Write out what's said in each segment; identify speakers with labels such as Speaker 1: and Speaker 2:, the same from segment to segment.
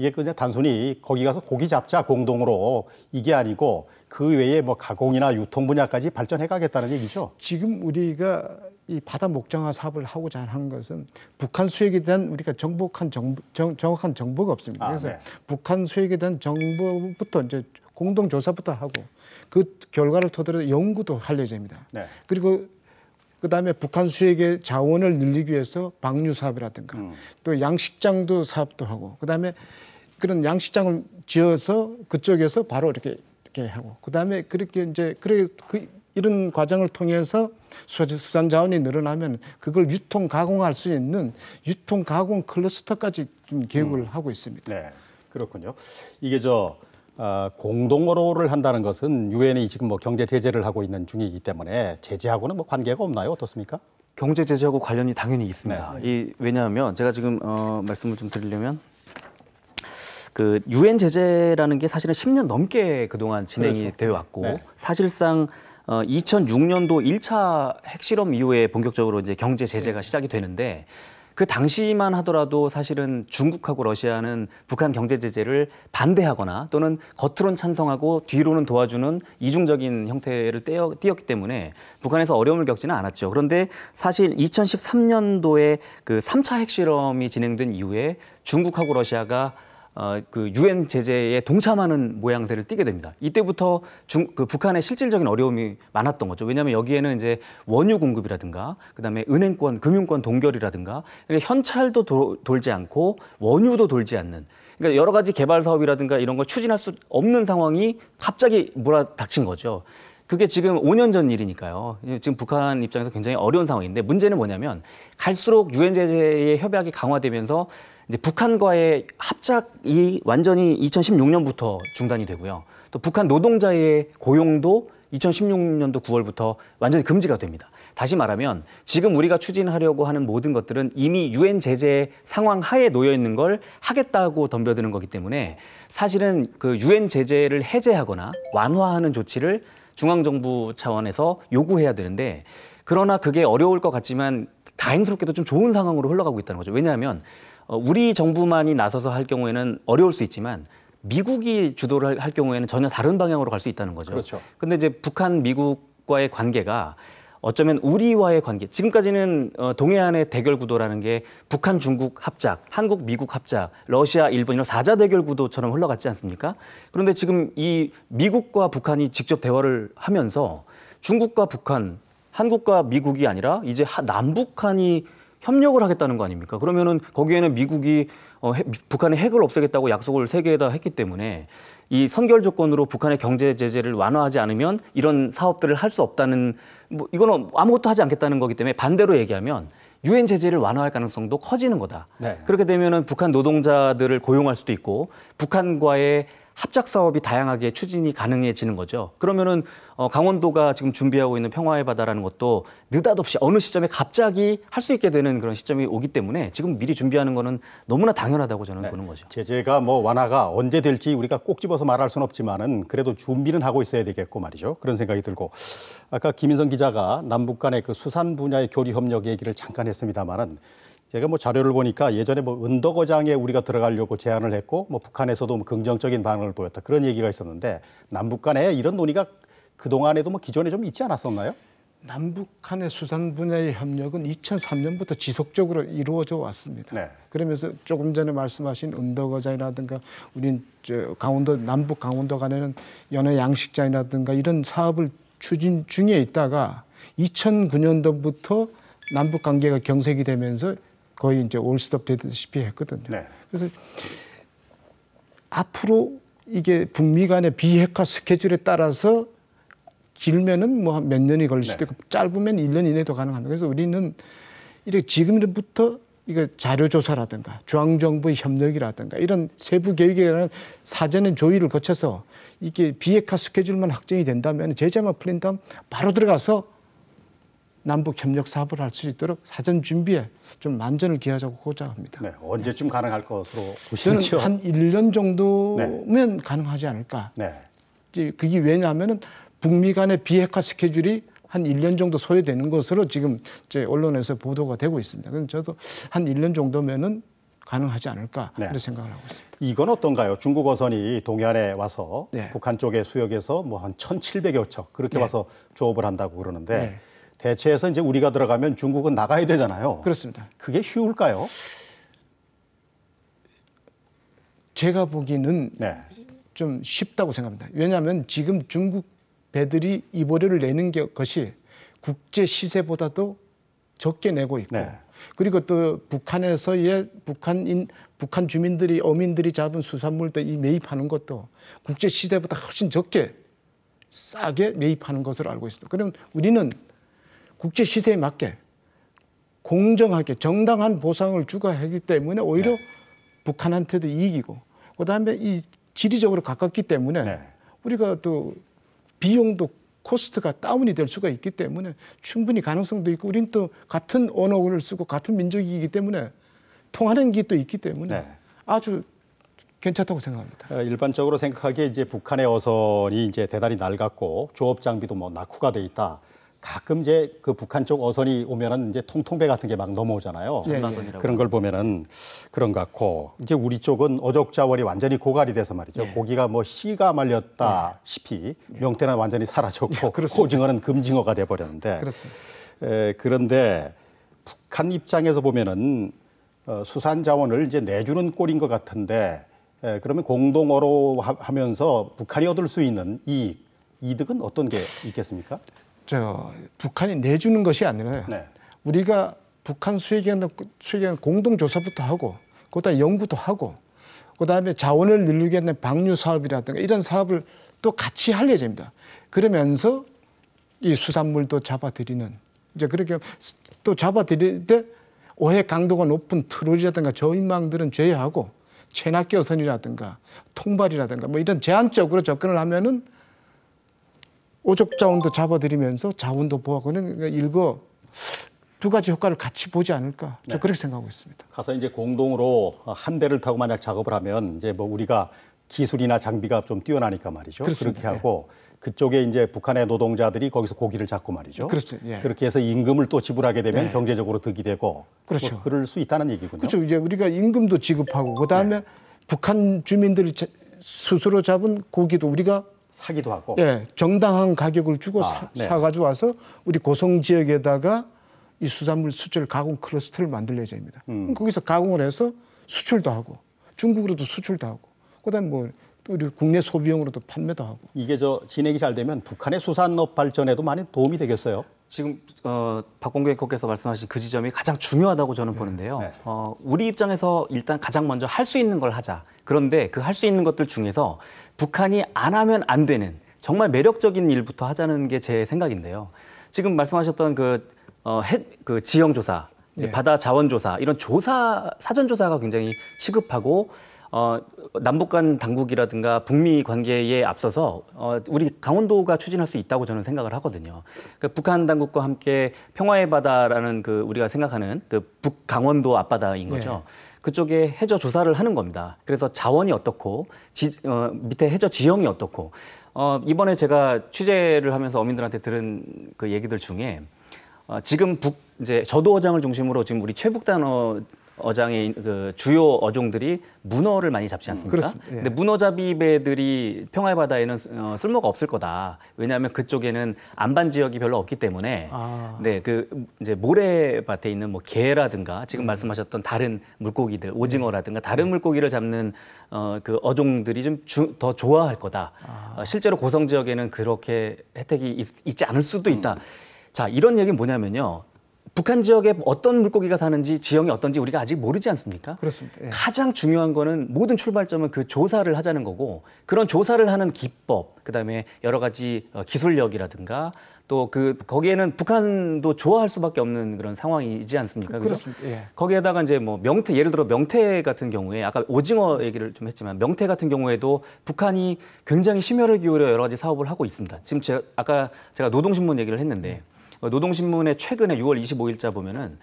Speaker 1: 이게 그냥 단순히 거기 가서 고기 잡자 공동으로 이게 아니고 그 외에 뭐 가공이나 유통 분야까지 발전해 가겠다는 얘기죠.
Speaker 2: 지금 우리가 이 바다 목장화 사업을 하고자 한 것은 북한 수역에 대한 우리가 정복한 정보, 정, 정확한 정보가 없습니다.
Speaker 1: 아,
Speaker 2: 그래서
Speaker 1: 네.
Speaker 2: 북한 수역에 대한 정보부터 이제 공동 조사부터 하고 그 결과를 토대로 연구도 할 예정입니다.
Speaker 1: 네.
Speaker 2: 그리고 그다음에 북한 수역의 자원을 늘리기 위해서 방류 사업이라든가
Speaker 1: 음.
Speaker 2: 또 양식장도 사업도 하고 그다음에 그런 양식장을 지어서 그쪽에서 바로 이렇게 이렇게 하고 그다음에 그렇게 이제 그래 그 이런 과정을 통해서 수- 수산 자원이 늘어나면 그걸 유통 가공할 수 있는 유통 가공 클러스터까지 좀 계획을 하고 있습니다.
Speaker 1: 네, 그렇군요. 이게 저 아, 공동어로를 한다는 것은 유엔이 지금 뭐 경제 제재를 하고 있는 중이기 때문에 제재하고는 뭐 관계가 없나요? 어떻습니까?
Speaker 3: 경제 제재하고 관련이 당연히 있습니다. 이 왜냐하면 제가 지금 어, 말씀을 좀 드리려면 그 유엔 제재라는 게 사실은 10년 넘게 그동안 진행이 되어 왔고
Speaker 1: 네.
Speaker 3: 사실상 어, 2006년도 1차 핵실험 이후에 본격적으로 이제 경제 제재가 시작이 되는데 그 당시만 하더라도 사실은 중국하고 러시아는 북한 경제 제재를 반대하거나 또는 겉으로는 찬성하고 뒤로는 도와주는 이중적인 형태를 떼어, 띄었기 때문에 북한에서 어려움을 겪지는 않았죠. 그런데 사실 2013년도에 그 3차 핵실험이 진행된 이후에 중국하고 러시아가 어, 그 유엔 제재에 동참하는 모양새를 띠게 됩니다. 이때부터 중, 그 북한의 실질적인 어려움이 많았던 거죠. 왜냐하면 여기에는 이제 원유 공급이라든가, 그다음에 은행권, 금융권 동결이라든가, 그러니까 현찰도 도, 돌지 않고 원유도 돌지 않는. 그러니까 여러 가지 개발 사업이라든가 이런 걸 추진할 수 없는 상황이 갑자기 몰아닥친 거죠. 그게 지금 5년 전 일이니까요. 지금 북한 입장에서 굉장히 어려운 상황인데 문제는 뭐냐면 갈수록 유엔 제재의 협약이 강화되면서 이제 북한과의 합작이 완전히 2016년부터 중단이 되고요. 또 북한 노동자의 고용도 2016년도 9월부터 완전히 금지가 됩니다. 다시 말하면 지금 우리가 추진하려고 하는 모든 것들은 이미 유엔 제재 상황 하에 놓여 있는 걸 하겠다고 덤벼드는 거기 때문에 사실은 그 유엔 제재를 해제하거나 완화하는 조치를 중앙 정부 차원에서 요구해야 되는데 그러나 그게 어려울 것 같지만 다행스럽게도 좀 좋은 상황으로 흘러가고 있다는 거죠. 왜냐하면 어, 우리 정부만이 나서서 할 경우에는 어려울 수 있지만 미국이 주도를 할- 할 경우에는 전혀 다른 방향으로 갈 수 있다는 거죠.
Speaker 1: 그렇죠.
Speaker 3: 근데 이제 북한 미국과의 관계가 어쩌면 우리와의 관계 지금까지는 어, 동해안의 대결 구도라는 게 북한 중국 합작, 한국 미국 합작, 러시아 일본 이런 사자 대결 구도처럼 흘러갔지 않습니까? 그런데 지금 이 미국과 북한이 직접 대화를 하면서 중국과 북한, 한국과 미국이 아니라 이제 하- 남북한이 협력을 하겠다는 거 아닙니까? 그러면은 거기에는 미국이 어, 핵- 북한의 핵을 없애겠다고 약속을 세 개에다 했기 때문에 이 선결 조건으로 북한의 경제 제재를 완화하지 않으면 이런 사업들을 할 수 없다는 뭐 이거는 아무것도 하지 않겠다는 거기 때문에 반대로 얘기하면 유엔 제재를 완화할 가능성도 커지는 거다.
Speaker 1: 네.
Speaker 3: 그렇게 되면은 북한 노동자들을 고용할 수도 있고 북한과의 합작 사업이 다양하게 추진이 가능해지는 거죠. 그러면은 어, 강원도가 지금 준비하고 있는 평화의 바다라는 것도 느닷없이 어느 시점에 갑자기 할 수 있게 되는 그런 시점이 오기 때문에 지금 미리 준비하는 거는 너무나 당연하다고 저는 보는 거죠.
Speaker 1: 제재가 뭐 완화가 언제 될지 우리가 꼭 집어서 말할 수는 없지만은 그래도 준비는 하고 있어야 되겠고 말이죠. 그런 생각이 들고 아까 김인성 기자가 남북 간의 그 수산 분야의 교류 협력 얘기를 잠깐 했습니다만은 제가 뭐 자료를 보니까 예전에 뭐 은덕어장에 우리가 들어가려고 제안을 했고 뭐 북한에서도 뭐 긍정적인 반응을 보였다 그런 얘기가 있었는데 남북 간에 이런 논의가 그 동안에도 뭐 기존에 좀 있지 않았었나요?
Speaker 2: 남북 한의 수산 분야의 협력은 2003년부터 지속적으로 이루어져 왔습니다.
Speaker 1: 네.
Speaker 2: 그러면서 조금 전에 말씀하신 은덕어장이라든가 우린 저 강원도 남북 강원도 간에는 연어 양식장이라든가 이런 사업을 추진 중에 있다가 2009년도부터 남북 관계가 경색이 되면서 거의 이제 올스톱 되듯이 했거든요.
Speaker 1: 네.
Speaker 2: 그래서 앞으로 이게 북미 간의 비핵화 스케줄에 따라서 길면은 뭐 몇 년이 걸릴 수도 있고 짧으면 1년 이내도 가능합니다. 그래서 우리는 이렇게 지금부터 이거 자료 조사라든가 중앙 정부의 협력이라든가 이런 세부 계획에 관한 사전의 조의를 거쳐서 이게 비핵화 스케줄만 확정이 된다면 제재만 풀린 다음 바로 들어가서 남북 협력 사업을 할 수 있도록 사전 준비에 좀 만전을 기하자고자 합니다.
Speaker 1: 네. 언제쯤 가능할 것으로
Speaker 2: 저는
Speaker 1: 보시죠?
Speaker 2: 한 1년 정도면 가능하지 않을까.
Speaker 1: 네.
Speaker 2: 그게 왜냐하면은 북미 간의 비핵화 스케줄이 한 1년 정도 소요되는 것으로 지금 이제 언론에서 보도가 되고 있습니다. 그래서 저도 한 1년 정도면은 가능하지 않을까
Speaker 1: 네.
Speaker 2: 이런 생각을 하고 있습니다.
Speaker 1: 이건 어떤가요? 중국 어선이 동해안에 와서
Speaker 2: 네.
Speaker 1: 북한 쪽의 수역에서 뭐 한 1,700여 척 그렇게
Speaker 2: 네.
Speaker 1: 와서 조업을 한다고 그러는데
Speaker 2: 네.
Speaker 1: 대체해서 이제 우리가 들어가면 중국은 나가야 되잖아요.
Speaker 2: 그렇습니다.
Speaker 1: 그게 쉬울까요?
Speaker 2: 제가 보기에는
Speaker 1: 네.
Speaker 2: 좀 쉽다고 생각합니다. 왜냐하면 지금 중국 배들이 이보료를 내는 게- 것이 국제 시세보다도 적게 내고 있고
Speaker 1: 네.
Speaker 2: 그리고 또 북한에서의 북한인 북한 주민들이 어민들이 잡은 수산물도 이 매입하는 것도 국제 시세보다 훨씬 적게 싸게 매입하는 것으로 알고 있습니다. 그럼 우리는 국제 시세에 맞게 공정하게 정당한 보상을 주가 하기 때문에 오히려 북한한테도 이익이고 그다음에 이 지리적으로 가깝기 때문에
Speaker 1: 네.
Speaker 2: 우리가 또 비용도 코스트가 다운이 될 수가 있기 때문에 충분히 가능성도 있고 우리는 또 같은 언어를 쓰고 같은 민족이기 때문에 통하는 게 또 있기 때문에
Speaker 1: 네.
Speaker 2: 아주 괜찮다고 생각합니다.
Speaker 1: 어, 일반적으로 생각하기에 이제 북한의 어선이 이제 대단히 낡았고 조업 장비도 뭐 낙후가 돼 있다. 가끔 이제 그 북한 쪽 어선이 오면은 이제 통통배 같은 게 막 넘어오잖아요.
Speaker 2: 예, 예.
Speaker 1: 그런 걸 보면은 그런 것 같고 이제 우리 쪽은 어족 자원이 완전히 고갈이 돼서 말이죠.
Speaker 2: 예.
Speaker 1: 고기가 뭐 씨가 말렸다 시피 명태는 완전히 사라졌고
Speaker 2: 그렇습니다.
Speaker 1: 고징어는 금징어가 돼 버렸는데
Speaker 2: 그렇습니다.
Speaker 1: 에, 그런데 북한 입장에서 보면은 어, 수산 자원을 이제 내주는 꼴인 것 같은데 에, 그러면 공동어로 하- 하면서 북한이 얻을 수 있는 이익, 이득은 어떤 게 있겠습니까?
Speaker 2: 저 북한이 내주는 것이 아니라
Speaker 1: 네.
Speaker 2: 우리가 북한 수익에 수익에 공동 조사부터 하고 그다음 에 연구도 하고 그다음에 자원을 늘리기 위한 방류 사업이라든가 이런 사업을 또 같이 할 예정입니다. 그러면서 이 수산물도 잡아들이는 이제 그렇게 또 잡아들일 때 오해 강도가 높은 트롤이라든가 저인망들은 제외하고 체납기 어선이라든가 통발이라든가 뭐 이런 제한적으로 접근을 하면은 오족 자원도 잡아들이면서 자원도 보호하고는 그러니까 일거 두 가지 효과를 같이 보지 않을까 저
Speaker 1: 네.
Speaker 2: 그렇게 생각하고 있습니다.
Speaker 1: 가서 이제 공동으로 한 대를 타고 만약 작업을 하면 이제 뭐 우리가 기술이나 장비가 좀 뛰어나니까 말이죠.
Speaker 2: 그렇습니다.
Speaker 1: 그렇게 하고 그쪽에 이제 북한의 노동자들이 거기서 고기를 잡고 말이죠.
Speaker 2: 그렇죠. 예.
Speaker 1: 그렇게 해서 임금을 또 지불하게 되면 경제적으로 득이 되고
Speaker 2: 그렇죠.
Speaker 1: 뭐 그럴 수 있다는 얘기군요.
Speaker 2: 그렇죠. 이제 우리가 임금도 지급하고 그다음에 북한 주민들이 자- 스스로 잡은 고기도 우리가
Speaker 1: 사기도 하고
Speaker 2: 예, 정당한 가격을 주고
Speaker 1: 아,
Speaker 2: 사,
Speaker 1: 네.
Speaker 2: 가지고 와서 우리 고성 지역에다가 이 수산물 수출 가공 클러스터를 만들 예정입니다.
Speaker 1: 음.
Speaker 2: 거기서 가공을 해서 수출도 하고 중국으로도 수출도 하고 그다음에 뭐 우리 국내 소비용으로도 판매도 하고
Speaker 1: 이게 저 진행이 잘 되면 북한의 수산업 발전에도 많이 도움이 되겠어요.
Speaker 3: 지금 어, 박봉계 앵커께서 말씀하신 그 지점이 가장 중요하다고 저는 보는데요.
Speaker 1: 네.
Speaker 3: 어, 우리 입장에서 일단 가장 먼저 할 수 있는 걸 하자. 그런데 그 할 수 있는 것들 중에서 북한이 안 하면 안 되는 정말 매력적인 일부터 하자는 게 제 생각인데요. 지금 말씀하셨던 그, 어, 해, 그 지형 조사,
Speaker 2: 네.
Speaker 3: 바다 자원 조사 이런 조사 사전 조사가 굉장히 시급하고 어, 남북 간 당국이라든가 북미 관계에 앞서서 어, 우리 강원도가 추진할 수 있다고 저는 생각을 하거든요. 그 북한 당국과 함께 평화의 바다라는 그 우리가 생각하는 그 북강원도 앞바다인 거죠. 그쪽에 해저 조사를 하는 겁니다. 그래서 자원이 어떻고 지, 어, 밑에 해저 지형이 어떻고 어, 이번에 제가 취재를 하면서 어민들한테 들은 그 얘기들 중에 어, 지금 북 이제 저도 어장을 중심으로 지금 우리 최북단 어, 어장의 그 주요 어종들이 문어를 많이 잡지 않습니까?
Speaker 2: 그렇습니다. 예.
Speaker 3: 근데 문어잡이 배들이 평화의 바다에는 어, 쓸모가 없을 거다. 왜냐하면 그쪽에는 안반 지역이 별로 없기 때문에
Speaker 2: 아.
Speaker 3: 네, 그 이제 모래밭에 있는 뭐 게라든가 지금 말씀하셨던 다른 물고기들, 오징어라든가 다른 물고기를 잡는 어, 그 어종들이 좀 더 좋아할 거다. 어, 실제로 고성 지역에는 그렇게 혜택이 있, 있지 않을 수도 있다. 자, 이런 얘기는 뭐냐면요. 북한 지역에 어떤 물고기가 사는지 지형이 어떤지 우리가 아직 모르지 않습니까?
Speaker 2: 그렇습니다. 예.
Speaker 3: 가장 중요한 거는 모든 출발점은 그 조사를 하자는 거고 그런 조사를 하는 기법 그다음에 여러 가지 어, 기술력이라든가 또 그 거기에는 북한도 좋아할 수밖에 없는 그런 상황이지 않습니까?
Speaker 2: 그-? 그렇습니다. 예.
Speaker 3: 거기에다가 이제 뭐 명태 예를 들어 명태 같은 경우에 아까 오징어 얘기를 좀 했지만 명태 같은 경우에도 북한이 굉장히 심혈을 기울여 여러 가지 사업을 하고 있습니다. 지금 제가 아까 제가 노동신문 얘기를 했는데 어, 노동신문의 최근에 6월 25일자 보면은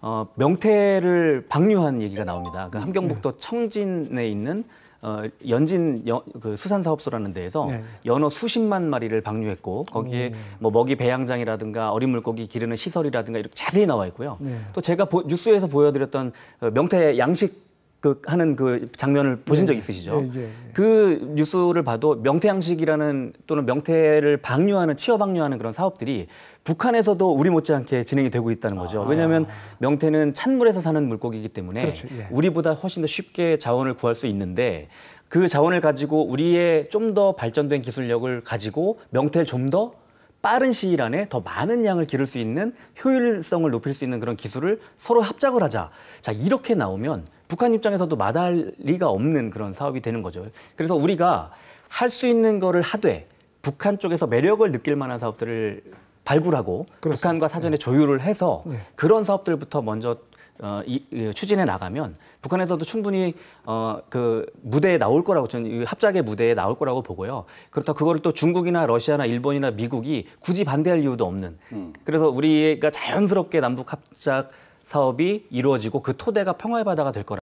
Speaker 3: 어, 명태를 방류한 얘기가 나옵니다. 그 함경북도 청진에 있는 어, 연진 여, 그 수산사업소라는 데에서
Speaker 2: 네.
Speaker 3: 연어 수십만 마리를 방류했고 거기에 뭐 먹이 배양장이라든가 어린 물고기 기르는 시설이라든가 이렇게 자세히 나와 있고요.
Speaker 2: 네.
Speaker 3: 또 제가 보- 뉴스에서 보여드렸던 어, 명태 양식 그 하는 그 장면을 보신 적 있으시죠?
Speaker 2: 예, 예, 예.
Speaker 3: 그 뉴스를 봐도 명태양식이라는 또는 명태를 방류하는 치어 방류하는 그런 사업들이 북한에서도 우리 못지않게 진행이 되고 있다는 거죠. 왜냐하면 명태는 찬물에서 사는 물고기이기 때문에
Speaker 2: 아. 그렇죠, 예.
Speaker 3: 우리보다 훨씬 더 쉽게 자원을 구할 수 있는데 그 자원을 가지고 우리의 좀 더 발전된 기술력을 가지고 명태를 좀더 빠른 시일 안에 더 많은 양을 기를 수 있는 효율성을 높일 수 있는 그런 기술을 서로 합작을 하자. 자, 이렇게 나오면 북한 입장에서도 마다할 리가 없는 그런 사업이 되는 거죠. 그래서 우리가 할 수 있는 거를 하되 북한 쪽에서 매력을 느낄 만한 사업들을 발굴하고
Speaker 2: 그렇습니다. 네.
Speaker 3: 북한과 사전에 조율을 해서 그런 사업들부터 먼저 어, 이, 이, 추진해 나가면 북한에서도 충분히 어, 그 무대에 나올 거라고 저는 이 합작의 무대에 나올 거라고 보고요. 그렇다 그거를 또 중국이나 러시아나 일본이나 미국이 굳이 반대할 이유도 없는. 그래서 우리가 자연스럽게 남북 합작 사업이 이루어지고 그 토대가 평화의 바다가 될 거라.